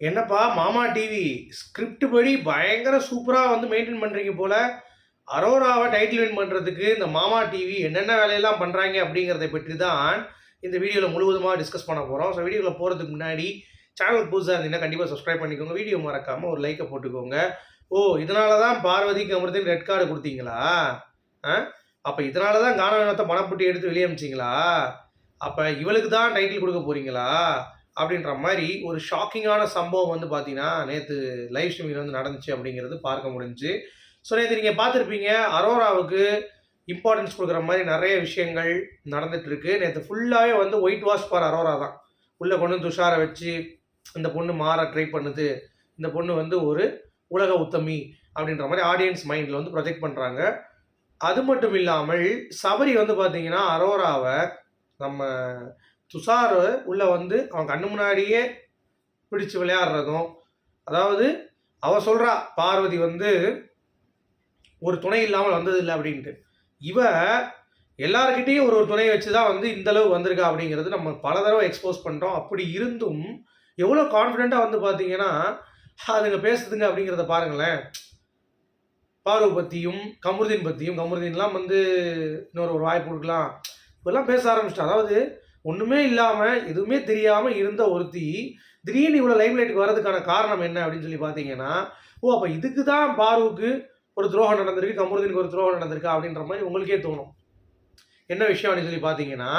என்னப்பா மாமா TV script படி பயங்கர சூப்பராக வந்து மெயின்டைன் பண்ணுறீங்க போல. அரோராவை டைட்டில் வின் பண்ணுறதுக்கு இந்த மாமா டிவி என்னென்ன வேலையெல்லாம் பண்ணுறாங்க அப்படிங்கிறத பற்றி தான் இந்த வீடியோவில் முழுவதுமாக டிஸ்கஸ் பண்ண போகிறோம் ஸோ வீடியோவில் போகிறதுக்கு முன்னாடி சேனல் புதுசாக இருந்தீங்கன்னா கண்டிப்பாக சப்ஸ்கிரைப் பண்ணிக்கோங்க. வீடியோ மறக்காமல் ஒரு லைக்கை போட்டுக்கோங்க. ஓ இதனால தான் பார்வதிக்கு அமிர்தன் ரெட் கார்டு கொடுத்தீங்களா? ஆ? அப்போ இதனால தான் கானவனத்தை பணப்பட்டி எடுத்து வெளியே அமிச்சிங்களா அப்போ இவளுக்கு தான் டைட்டில் கொடுக்க போகிறீங்களா அப்படின்ற மாதிரி ஒரு ஷாக்கிங்கான சம்பவம் வந்து பார்த்தீங்கன்னா நேற்று லைவ் ஸ்ட்ரீமிங் வந்து நடந்துச்சு அப்படிங்கிறது பார்க்க முடிஞ்சுச்சு ஸோ நேற்று நீங்கள் பார்த்துருப்பீங்க அரோராவுக்கு இம்பார்ட்டன்ஸ் கொடுக்குற மாதிரி நிறைய விஷயங்கள் நடந்துட்டு இருக்கு. நேற்று ஃபுல்லாகவே வந்து ஒயிட் வாஷ் ஃபார் அரோரா தான். உள்ளே கொண்டு வந்து துஷாரை வச்சு இந்த பொண்ணு மாற ட்ரை பண்ணுது. இந்த பொண்ணு வந்து ஒரு உலக உத்தமி அப்படின்ற மாதிரி ஆடியன்ஸ் மைண்டில் வந்து ப்ரொஜெக்ட் பண்ணுறாங்க அது மட்டும் இல்லாமல் சபரி வந்து பார்த்தீங்கன்னா அரோராவை நம்ம துஷார் உள்ளே வந்து அவன் கண்ணு முன்னாடியே பிடிச்சு விளையாடுறதும் அதாவது அவ சொல்கிறா பார்வதி வந்து ஒரு துணை இல்லாமல் வந்ததில்லை அப்படின்ட்டு. இவ எல்லார்கிட்டயும் ஒரு ஒரு துணையை வச்சு தான் வந்து இந்த அளவு வந்திருக்கா அப்படிங்கிறது நம்ம பல தடவை எக்ஸ்போஸ் பண்ணுறோம் அப்படி இருந்தும் எவ்வளோ கான்ஃபிடென்ட்டாக வந்து பார்த்தீங்கன்னா அதுங்க பேசுதுங்க அப்படிங்கிறத பாருங்களேன். பார்வை பற்றியும் கமருதீன் பற்றியும் கமருதீன்லாம் வந்து இன்னொரு ஒரு வாய்ப்பு கொடுக்கலாம். இப்பெல்லாம் பேச ஆரம்பிச்சிட்டா அதாவது ஒன்றுமே இல்லாமல் எதுவுமே தெரியாமல் இருந்த ஒருத்தி திடீர்னு இவ்வளோ லைம் லைட்டுக்கு வர்றதுக்கான காரணம் என்ன அப்படின்னு சொல்லி பார்த்தீங்கன்னா ஓ அப்போ இதுக்கு தான் பாருவுக்கு ஒரு துரோகம் நடந்திருக்கு கமருதீனுக்கு ஒரு துரோகம் நடந்திருக்கா அப்படின்ற மாதிரி உங்களுக்கே தோணும். என்ன விஷயம் அப்படின்னு சொல்லி பார்த்தீங்கன்னா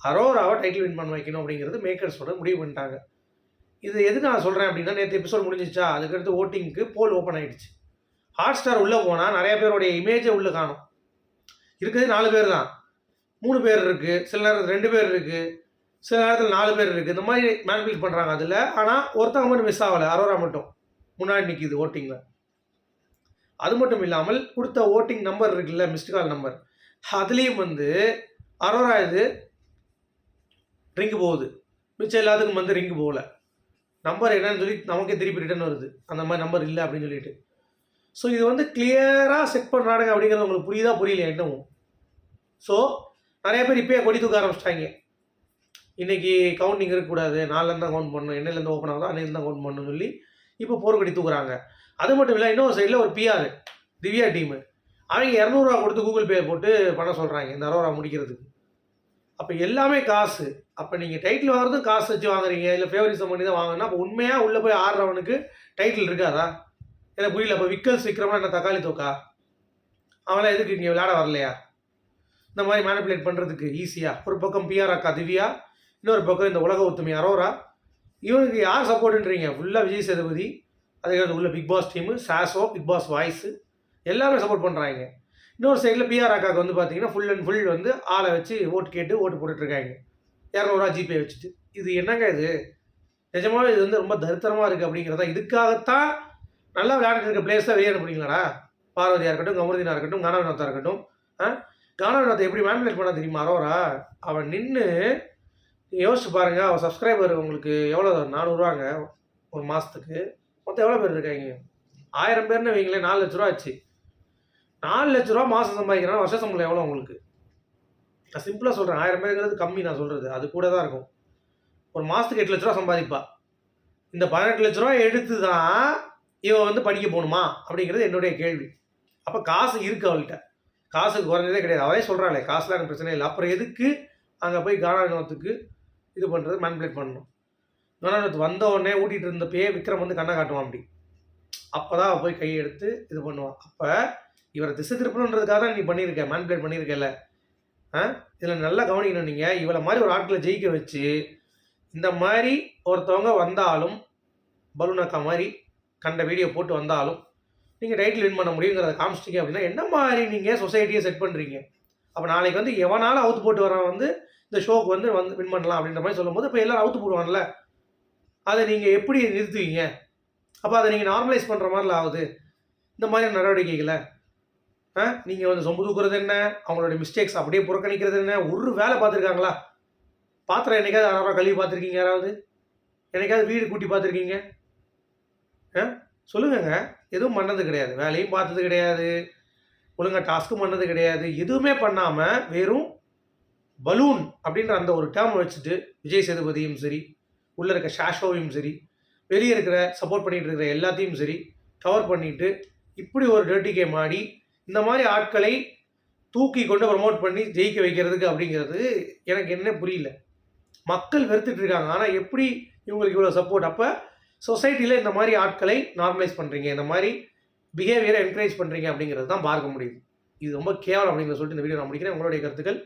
அரோராவை டைட்டில் வின் பண்ண வைக்கணும் அப்படிங்கிறது மேக்கர்ஸோட முடிவு பண்ணிட்டாங்க. இது எதுக்கு நான் சொல்கிறேன் அப்படின்னா நேற்று எபிசோட் முடிஞ்சிச்சா அதுக்கடுத்து ஓட்டிங்க்கு போல் ஓப்பன் ஆகிடுச்சு ஹாட் ஸ்டார் உள்ளே போனால் நிறைய பேருடைய இமேஜை உள்ளே காணும். இருக்கிறது நாலு பேர் தான். மூணு பேர் இருக்குது சில நேரத்தில் ரெண்டு பேர் இருக்குது சில நேரத்தில் நாலு பேர் இருக்குது இந்த மாதிரி மேனிபுலேட் பண்ணுறாங்க அதில். ஆனால் ஒருத்தவங்க மட்டும் மிஸ் ஆகலை. அரோரா மட்டும். முன்னாடி நிற்கிது ஓட்டிங்கில் அது மட்டும் இல்லாமல் கொடுத்த ஓட்டிங் நம்பர் இருக்குல்ல மிஸ்டு கால் நம்பர் அதுலேயும் வந்து அரோரா இது ரிங்கு போகுது. மிச்சம் எல்லாத்துக்கும் வந்து ரிங்கு போகல. நம்பர் என்னன்னு சொல்லி நமக்கே திருப்பி ரிட்டர்ன் வருது. அந்த மாதிரி நம்பர் இல்லை அப்படின்னு சொல்லிட்டு. ஸோ இது வந்து கிளியராக செக் பண்ணுறாங்க அப்படிங்கிறது உங்களுக்கு புரியுதா புரியலையா என்னவும் ஸோ நிறைய பேர் இப்போயே கொடி தூக்க ஆரம்பிச்சிட்டாங்க. இன்னைக்கு கவுண்டிங் இருக்கக்கூடாது. நாலுலேருந்து தான் கவுண்ட் பண்ணணும். என்னையிலேருந்து ஓப்பன் ஆகுதோ அன்னையிலேருந்து தான் கவுண்ட் பண்ணணும்னு சொல்லி இப்போ போர் கொடி தூக்குறாங்க. அது மட்டும் இல்லை இன்னொரு சைடில் ஒரு பிஆர் திவ்யா டீமு. அவங்க இரநூறுவா கொடுத்து கூகுள் பே போட்டு பண்ண சொல்கிறாங்க இந்த அரோரா முடிக்கிறதுக்கு. அப்போ எல்லாமே காசு. அப்போ நீங்கள் டைட்டில் வாங்குறதும் காசு வச்சு வாங்குறீங்க. இல்லை ஃபேவரிசம் பண்ணி தான் வாங்கினா அப்போ உண்மையாக உள்ளே போய் ஆடுறவனுக்கு டைட்டில் இருக்காதா? எனக்கு புரியல. அப்போ விக்கல்ஸ் விற்கிறவனா என்ன தக்காளி தோக்கா? அவனாம் எதுக்கு இங்கே விளையாட வரலையா? இந்த மாதிரி மேனிப்புலேட் பண்ணுறதுக்கு ஈஸியாக ஒரு பக்கம் பிஆர் அக்கா திவ்யா இன்னொரு பக்கம் இந்த உலக ஒத்துமை அரோரா. இவனுக்கு யார் சப்போர்ட்டுன்றீங்க ஃபுல்லாக விஜய் சேதுபதி அதுக்கடுத்து உள்ள பிக் பாஸ் டீமு சாஸோ பிக் பாஸ் வாய்ஸு எல்லாமே சப்போர்ட் பண்ணுறாங்க இன்னொரு சைடில் பிஆர் அக்காவுக்கு வந்து பார்த்தீங்கன்னா ஃபுல் அண்ட் ஃபுல் வந்து ஆளை வச்சு ஓட்டு கேட்டு ஓட்டு போட்டுட்ருக்காங்க. இரநூறுவா ஜிபே வச்சுட்டு. இது என்னங்க இது? நிஜமாகவே இது வந்து ரொம்ப தரித்திரமாக இருக்குது அப்படிங்கிறதா? இதுக்காகத்தான் நல்லா விளையாண்டுட்டு இருக்க பிளேஸில் வெளியே அனுப்புறீங்களாடா பார்வதியாக இருக்கட்டும் கமருதினா இருக்கட்டும் கானவினோத்தா இருக்கட்டும் ஆ? கானவினோத்தை எப்படி மேனிபுலேட் பண்ண தெரியுமா அரோரா? அவன் நின்று யோசிச்சு பாருங்கள் அவன் சப்ஸ்கிரைபர் உங்களுக்கு எவ்வளோ நானூறுவாங்க ஒரு மாதத்துக்கு மொத்தம் எவ்வளோ பேர் இருக்காங்க? ஆயிரம் பேர்னு வைங்களேன் நாலு லட்ச ரூபா ஆச்சு. நாலு லட்ச ரூபா மாதம் சம்பாதிக்கிறான்? வருஷ சம்பளம் எவ்வளோ உங்களுக்கு? நான் சிம்பிளாக சொல்கிறேன் ஆயிரம் பேருங்கிறது கம்மி நான் சொல்கிறது அது கூட தான் இருக்கும். ஒரு மாதத்துக்கு எட்டு லட்ச ரூபா சம்பாதிப்பா. இந்த பதினெட்டு லட்ச ரூபா எடுத்து தான் இவன் வந்து படிக்க போகணுமா? அப்படிங்கிறது என்னுடைய கேள்வி. அப்போ காசு இருக்கு அவள்கிட்ட. காசுக்கு குறைஞ்சதே கிடையாது. அவளே சொல்கிறாளே காசுலாம் எனக்கு பிரச்சனை இல்லை. அப்புறம் எதுக்கு அங்கே போய் கானா வினோத்துக்கு இது பண்ணுறது மேனிப்புலேட் பண்ணணும்? கானா வினோத் வந்த உடனே ஊட்டிகிட்டு இருந்தப்பயே விக்ரம் வந்து கண்ணை காட்டுவான் அப்படி. அப்போ தான் அவள் போய் கையை எடுத்து இது பண்ணுவான். அப்போ இவரை திசை திருப்பணுன்றதுக்காக தான் நீ பண்ணியிருக்க மேனிப்புலேட் பண்ணியிருக்கல ஆ? இதில் நல்லா கவனிக்கணும் நீங்கள் இவளை மாதிரி ஒரு ஆட்களை ஜெயிக்க வச்சு இந்த மாதிரி ஒருத்தவங்க வந்தாலும் பலூனக்கா மாதிரி கண்ட வீடியோ போட்டு வந்தாலும் நீங்கள் டைட்டில் வின் பண்ண முடியுங்கிறத காமிச்சிட்டிங்க அப்படின்னா என்ன மாதிரி நீங்கள் சொசைட்டியை செட் பண்ணுறீங்க அப்போ நாளைக்கு வந்து எவனாலும் அவுத்து போட்டு வரவன் வந்து இந்த ஷோக்கு வந்து வந்து வின் பண்ணலாம் அப்படின்ற மாதிரி சொல்லும்போது இப்போ எல்லோரும் அவுத்து போடுவான்ல அதை நீங்கள் எப்படி நிறுத்துவீங்க? அப்போ அதை நீங்கள் நார்மலைஸ் பண்ணுற மாதிரில ஆகுது. இந்த மாதிரி நடவடிக்கைகளை ஆ நீங்கள் வந்து சொம்பு தூக்குறது என்ன? அவங்களோட மிஸ்டேக்ஸ் அப்படியே புறக்கணிக்கிறது என்ன? ஒரு வேலை பார்த்துருக்காங்களா? பாத்திரம் என்னைக்காவது யாராவது கழுவி பார்த்துருக்கீங்க யாராவது? என்னைக்காவது வீடு கூட்டி பார்த்துருக்கீங்க? ஆ? சொல்லுங்கங்க. எதுவும் பண்ணது கிடையாது. வேலையும் பார்த்தது கிடையாது. ஒழுங்காக டாஸ்க்கும் பண்ணது கிடையாது. எதுவுமே பண்ணாமல் வெறும் பலூன் அப்படின்ற அந்த ஒரு டேர்ம் வச்சுட்டு விஜய் சேதுபதியும் சரி உள்ளே இருக்க ஷாஷோவையும் சரி வெளியே இருக்கிற சப்போர்ட் பண்ணிட்டு இருக்கிற எல்லாத்தையும் சரி கவர் பண்ணிட்டு இப்படி ஒரு டர்ட்டி கேம் ஆடி இந்த மாதிரி ஆட்களை தூக்கி கொண்டு ப்ரமோட் பண்ணி ஜெயிக்க வைக்கிறதுக்கு அப்படிங்கிறது எனக்கு என்ன புரியல. மக்கள் வெறுத்துட்டு இருக்காங்க. ஆனால் எப்படி இவங்களுக்கு இவ்வளோ சப்போர்ட் அப்போ சொசைட்டியில் இந்த மாதிரி ஆட்களை நார்மலைஸ் பண்ணுறீங்க இந்த மாதிரி பிஹேவியரை என்கரேஜ் பண்ணுறீங்க அப்படிங்கிறது தான் பார்க்க முடியுது. இது ரொம்ப கேவலம் அப்படிங்கிறத சொல்லிட்டு இந்த வீடியோ நான் முடிக்கிறேன். உங்களுடைய கருத்துக்கள்?